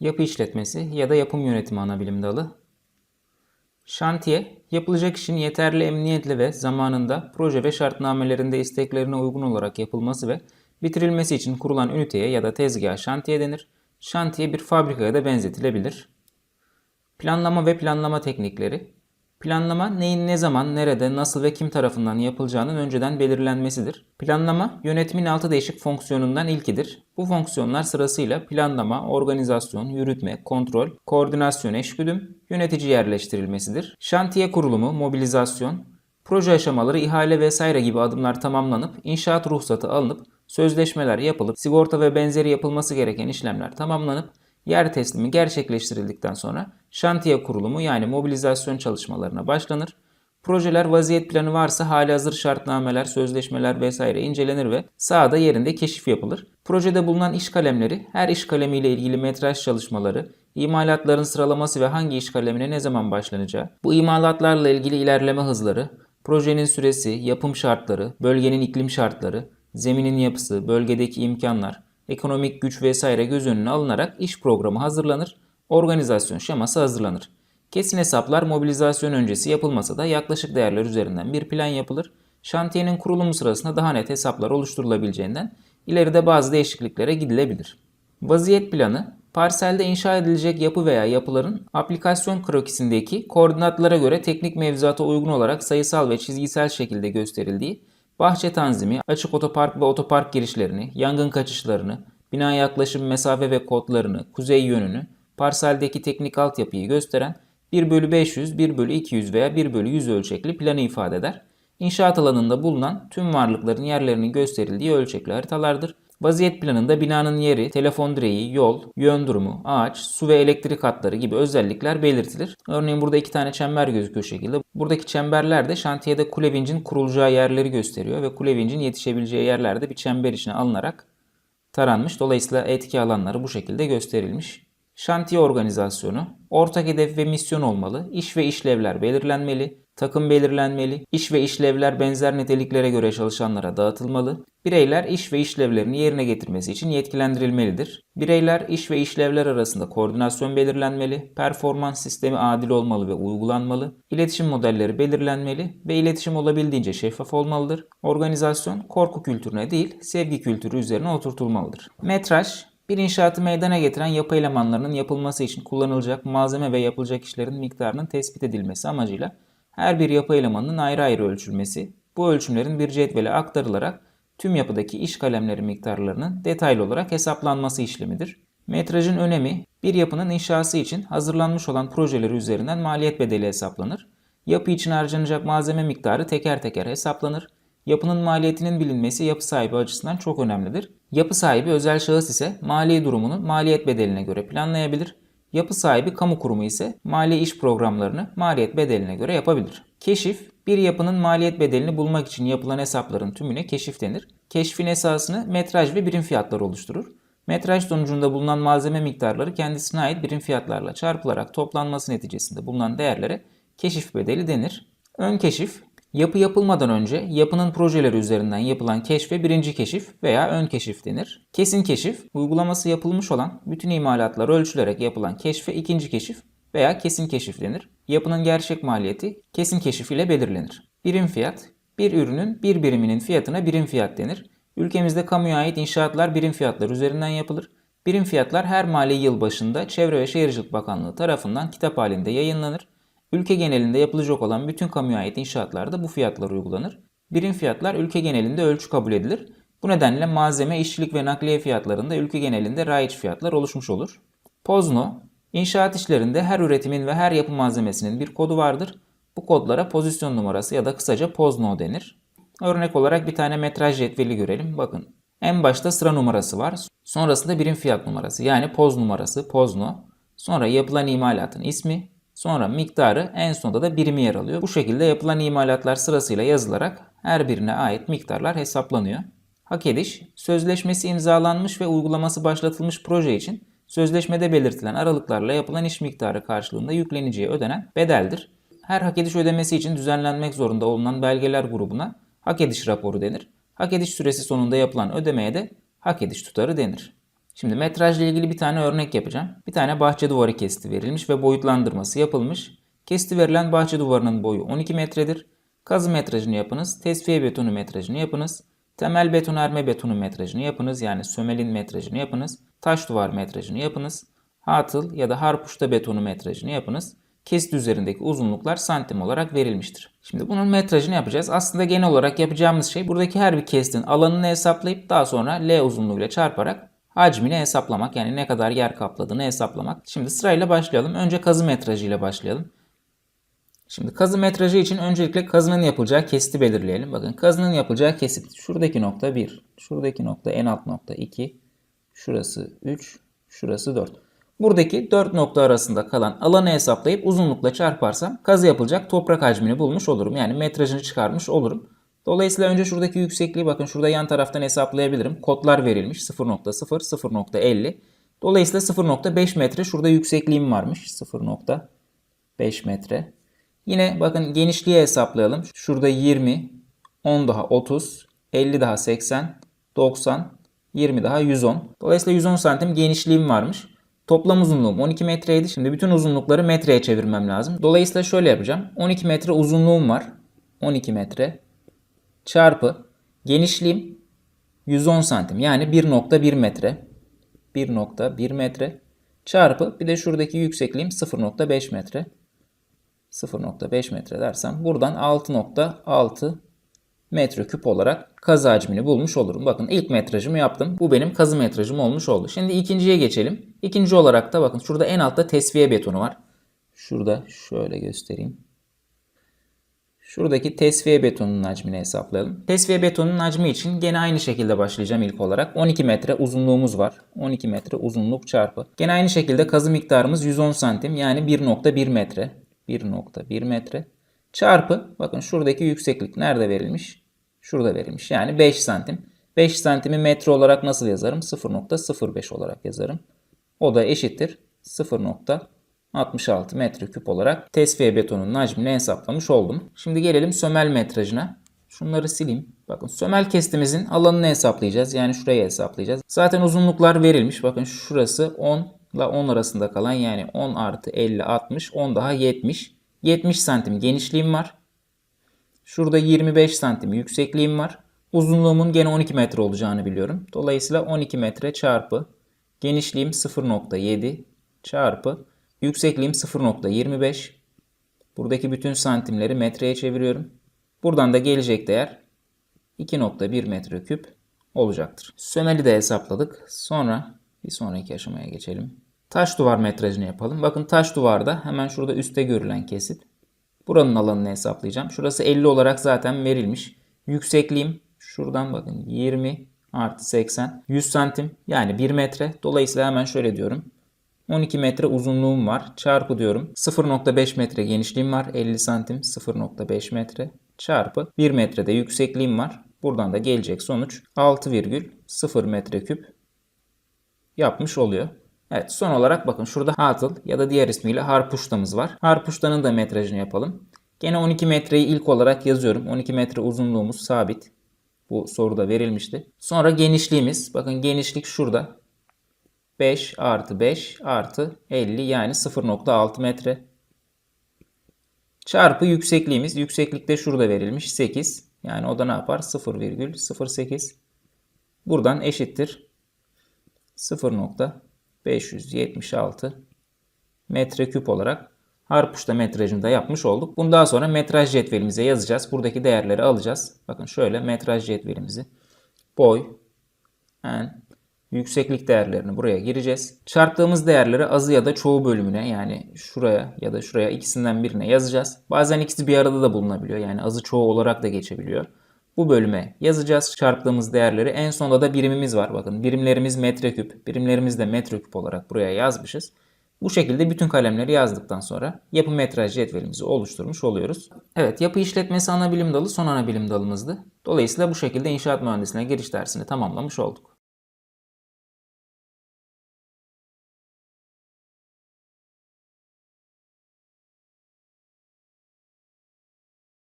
Yapı işletmesi ya da yapım yönetimi ana bilim dalı. Şantiye, yapılacak işin yeterli emniyetle ve zamanında proje ve şartnamelerinde isteklerine uygun olarak yapılması ve bitirilmesi için kurulan üniteye ya da tezgaha şantiye denir. Şantiye bir fabrikaya da benzetilebilir. Planlama ve planlama teknikleri. Planlama neyin ne zaman, nerede, nasıl ve kim tarafından yapılacağının önceden belirlenmesidir. Planlama yönetimin altı değişik fonksiyonundan ilkidir. Bu fonksiyonlar sırasıyla planlama, organizasyon, yürütme, kontrol, koordinasyon, eşgüdüm, yönetici yerleştirilmesidir. Şantiye kurulumu, mobilizasyon, proje aşamaları, ihale vesaire gibi adımlar tamamlanıp inşaat ruhsatı alınıp sözleşmeler yapılıp sigorta ve benzeri yapılması gereken işlemler tamamlanıp yer teslimi gerçekleştirildikten sonra şantiye kurulumu yani mobilizasyon çalışmalarına başlanır. Projeler vaziyet planı varsa hali hazır şartnameler, sözleşmeler vesaire incelenir ve sahada yerinde keşif yapılır. Projede bulunan iş kalemleri, her iş kalemiyle ilgili metraj çalışmaları, imalatların sıralaması ve hangi iş kalemine ne zaman başlanacağı, bu imalatlarla ilgili ilerleme hızları, projenin süresi, yapım şartları, bölgenin iklim şartları, zeminin yapısı, bölgedeki imkanlar, ekonomik güç vesaire göz önüne alınarak iş programı hazırlanır, organizasyon şeması hazırlanır. Kesin hesaplar mobilizasyon öncesi yapılmasa da yaklaşık değerler üzerinden bir plan yapılır. Şantiyenin kurulumu sırasında daha net hesaplar oluşturulabileceğinden ileride bazı değişikliklere gidilebilir. Vaziyet planı, parselde inşa edilecek yapı veya yapıların aplikasyon krokisindeki koordinatlara göre teknik mevzuata uygun olarak sayısal ve çizgisel şekilde gösterildiği, bahçe tanzimi, açık otopark ve otopark girişlerini, yangın kaçışlarını, bina yaklaşım mesafe ve kodlarını, kuzey yönünü, parseldeki teknik altyapıyı gösteren 1 bölü 500, 1 bölü 200 veya 1 bölü 100 ölçekli planı ifade eder. İnşaat alanında bulunan tüm varlıkların yerlerinin gösterildiği ölçekli haritalardır. Vaziyet planında binanın yeri, telefon direği, yol, yön durumu, ağaç, su ve elektrik hatları gibi özellikler belirtilir. Örneğin burada iki tane çember gözüküyor şekilde. Buradaki çemberler de şantiyede kule vincin kurulacağı yerleri gösteriyor ve kule vincin yetişebileceği yerlerde bir çember içine alınarak taranmış. Dolayısıyla etki alanları bu şekilde gösterilmiş. Şantiye organizasyonu, ortak hedef ve misyon olmalı, iş ve işlevler belirlenmeli, takım belirlenmeli, iş ve işlevler benzer niteliklere göre çalışanlara dağıtılmalı, bireyler iş ve işlevlerini yerine getirmesi için yetkilendirilmelidir. Bireyler iş ve işlevler arasında koordinasyon belirlenmeli, performans sistemi adil olmalı ve uygulanmalı, iletişim modelleri belirlenmeli ve iletişim olabildiğince şeffaf olmalıdır. Organizasyon korku kültürüne değil, sevgi kültürü üzerine oturtulmalıdır. Metraj, bir inşaatı meydana getiren yapı elemanlarının yapılması için kullanılacak malzeme ve yapılacak işlerin miktarının tespit edilmesi amacıyla her bir yapı elemanının ayrı ayrı ölçülmesi, bu ölçümlerin bir cetvele aktarılarak tüm yapıdaki iş kalemleri miktarlarının detaylı olarak hesaplanması işlemidir. Metrajın önemi, bir yapının inşası için hazırlanmış olan projeleri üzerinden maliyet bedeli hesaplanır. Yapı için harcanacak malzeme miktarı teker teker hesaplanır. Yapının maliyetinin bilinmesi yapı sahibi açısından çok önemlidir. Yapı sahibi özel şahıs ise mali durumunu maliyet bedeline göre planlayabilir. Yapı sahibi kamu kurumu ise mali iş programlarını maliyet bedeline göre yapabilir. Keşif, bir yapının maliyet bedelini bulmak için yapılan hesapların tümüne keşif denir. Keşfin esasını metraj ve birim fiyatlar oluşturur. Metraj sonucunda bulunan malzeme miktarları kendisine ait birim fiyatlarla çarpılarak toplanması neticesinde bulunan değerlere keşif bedeli denir. Ön keşif, Yapı yapılmadan önce yapının projeleri üzerinden yapılan keşfe birinci keşif veya ön keşif denir. Kesin keşif, uygulaması yapılmış olan bütün imalatlar ölçülerek yapılan keşfe ikinci keşif veya kesin keşif denir. Yapının gerçek maliyeti kesin keşif ile belirlenir. Birim fiyat, bir ürünün bir biriminin fiyatına birim fiyat denir. Ülkemizde kamuya ait inşaatlar birim fiyatlar üzerinden yapılır. Birim fiyatlar her mali yıl başında Çevre ve Şehircilik Bakanlığı tarafından kitap halinde yayınlanır. Ülke genelinde yapılacak olan bütün kamuya ait inşaatlarda bu fiyatlar uygulanır. Birim fiyatlar ülke genelinde ölçü kabul edilir. Bu nedenle malzeme, işçilik ve nakliye fiyatlarında ülke genelinde raiç fiyatlar oluşmuş olur. Pozno, inşaat işlerinde her üretimin ve her yapı malzemesinin bir kodu vardır. Bu kodlara pozisyon numarası ya da kısaca pozno denir. Örnek olarak bir tane metraj cetveli görelim. Bakın en başta sıra numarası var. Sonrasında birim fiyat numarası yani poz numarası, pozno. Sonra yapılan imalatın ismi, Sonra miktarı en sonunda da birimi yer alıyor. Bu şekilde yapılan imalatlar sırasıyla yazılarak her birine ait miktarlar hesaplanıyor. Hak ediş, sözleşmesi imzalanmış ve uygulaması başlatılmış proje için sözleşmede belirtilen aralıklarla yapılan iş miktarı karşılığında yükleniciye ödenen bedeldir. Her hak ediş ödemesi için düzenlenmek zorunda olunan belgeler grubuna hak ediş raporu denir. Hak ediş süresi sonunda yapılan ödemeye de hak ediş tutarı denir. Şimdi metrajla ilgili bir tane örnek yapacağım. Bir tane bahçe duvarı kesti verilmiş ve boyutlandırması yapılmış. Kesti verilen bahçe duvarının boyu 12 metredir. Kazı metrajını yapınız. Tesviye betonu metrajını yapınız. Temel betonarme betonu metrajını yapınız. Yani sömelin metrajını yapınız. Taş duvar metrajını yapınız. Hatıl ya da harpuşta betonu metrajını yapınız. Kesit üzerindeki uzunluklar santim olarak verilmiştir. Şimdi bunun metrajını yapacağız. Aslında genel olarak yapacağımız şey buradaki her bir kestin alanını hesaplayıp daha sonra L uzunluğuyla çarparak hacmini hesaplamak. Yani ne kadar yer kapladığını hesaplamak. Şimdi sırayla başlayalım. Önce kazı metrajı ile başlayalım. Şimdi kazı metrajı için öncelikle kazının yapılacağı kesiti belirleyelim. Bakın kazının yapılacağı kesit şuradaki nokta 1, şuradaki nokta en alt nokta 2, şurası 3, şurası 4. Buradaki 4 nokta arasında kalan alanı hesaplayıp uzunlukla çarparsam kazı yapılacak toprak hacmini bulmuş olurum. Yani metrajını çıkarmış olurum. Dolayısıyla önce şuradaki yüksekliği bakın şurada yan taraftan hesaplayabilirim. Kodlar verilmiş 0.0, 0.50. Dolayısıyla 0.5 metre şurada yüksekliğim varmış. 0.5 metre. Yine bakın genişliği hesaplayalım. Şurada 20, 10 daha 30, 50 daha 80, 90, 20 daha 110. Dolayısıyla 110 santim genişliğim varmış. Toplam uzunluğum 12 metreydi. Şimdi bütün uzunlukları metreye çevirmem lazım. Dolayısıyla şöyle yapacağım. 12 metre uzunluğum var. 12 metre çarpı genişliğim 110 santim. Yani 1.1 metre. 1.1 metre çarpı bir de şuradaki yüksekliğim 0.5 metre. 0.5 metre dersem buradan 6.6 metreküp olarak kazı hacmini bulmuş olurum. Bakın ilk metrajımı yaptım. Bu benim kazı metrajım olmuş oldu. Şimdi ikinciye geçelim. İkinci olarak da bakın şurada en altta tesviye betonu var. Şurada şöyle göstereyim. Şuradaki tesviye betonunun hacmini hesaplayalım. Tesviye betonunun hacmi için gene aynı şekilde başlayacağım ilk olarak. 12 metre uzunluğumuz var. 12 metre uzunluk çarpı. Gene aynı şekilde kazı miktarımız 110 santim yani 1.1 metre. 1.1 metre çarpı bakın şuradaki yükseklik nerede verilmiş? Şurada verilmiş. Yani 5 santim. 5 santimi metre olarak nasıl yazarım? 0.05 olarak yazarım. O da eşittir 0.66 metreküp olarak tesviye betonunun hacmini hesaplamış oldum. Şimdi gelelim sömel metrajına. Şunları sileyim. Bakın sömel kestimizin alanını hesaplayacağız. Yani şurayı hesaplayacağız. Zaten uzunluklar verilmiş. Bakın şurası 10 ile 10 arasında kalan yani 10 artı 50 60 10 daha 70. 70 santim genişliğim var. Şurada 25 santim yüksekliğim var. Uzunluğumun gene 12 metre olacağını biliyorum. Dolayısıyla 12 metre çarpı genişliğim 0.7 çarpı yüksekliğim 0.25. Buradaki bütün santimleri metreye çeviriyorum. Buradan da gelecek değer 2.1 metreküp olacaktır. Sömeli de hesapladık. Sonra bir sonraki aşamaya geçelim. Taş duvar metrajını yapalım. Bakın taş duvarda hemen şurada üstte görülen kesit. Buranın alanını hesaplayacağım. Şurası 50 olarak zaten verilmiş. Yüksekliğim şuradan bakın 20 artı 80 100 santim yani 1 metre. Dolayısıyla hemen şöyle diyorum. 12 metre uzunluğum var. Çarpı diyorum. 0.5 metre genişliğim var. 50 santim 0.5 metre. Çarpı 1 metrede yüksekliğim var. Buradan da gelecek sonuç 6,0 metreküp yapmış oluyor. Evet son olarak bakın şurada hatıl ya da diğer ismiyle harpuştamız var. Harpuştanın da metrajını yapalım. Gene 12 metreyi ilk olarak yazıyorum. 12 metre uzunluğumuz sabit. Bu soruda verilmişti. Sonra genişliğimiz. Bakın genişlik şurada. 5 artı 5 artı 50 yani 0.6 metre. Çarpı yüksekliğimiz. Yükseklik de şurada verilmiş 8. Yani o da ne yapar? 0,08. Buradan eşittir. 0.576 metreküp olarak harpuşta metrajını da yapmış olduk. Bunu daha sonra metraj cetvelimize yazacağız. Buradaki değerleri alacağız. Bakın şöyle metraj cetvelimizi boy, en, yükseklik değerlerini buraya gireceğiz. Çarptığımız değerleri azı ya da çoğu bölümüne yani şuraya ya da şuraya ikisinden birine yazacağız. Bazen ikisi bir arada da bulunabiliyor. Yani azı çoğu olarak da geçebiliyor. Bu bölüme yazacağız çarptığımız değerleri. En sonda da birimimiz var. Bakın birimlerimiz metreküp, birimlerimiz de metreküp olarak buraya yazmışız. Bu şekilde bütün kalemleri yazdıktan sonra yapı metraj cetvelimizi oluşturmuş oluyoruz. Evet yapı işletmesi ana bilim dalı son ana bilim dalımızdı. Dolayısıyla bu şekilde inşaat mühendisliğine giriş dersini tamamlamış olduk.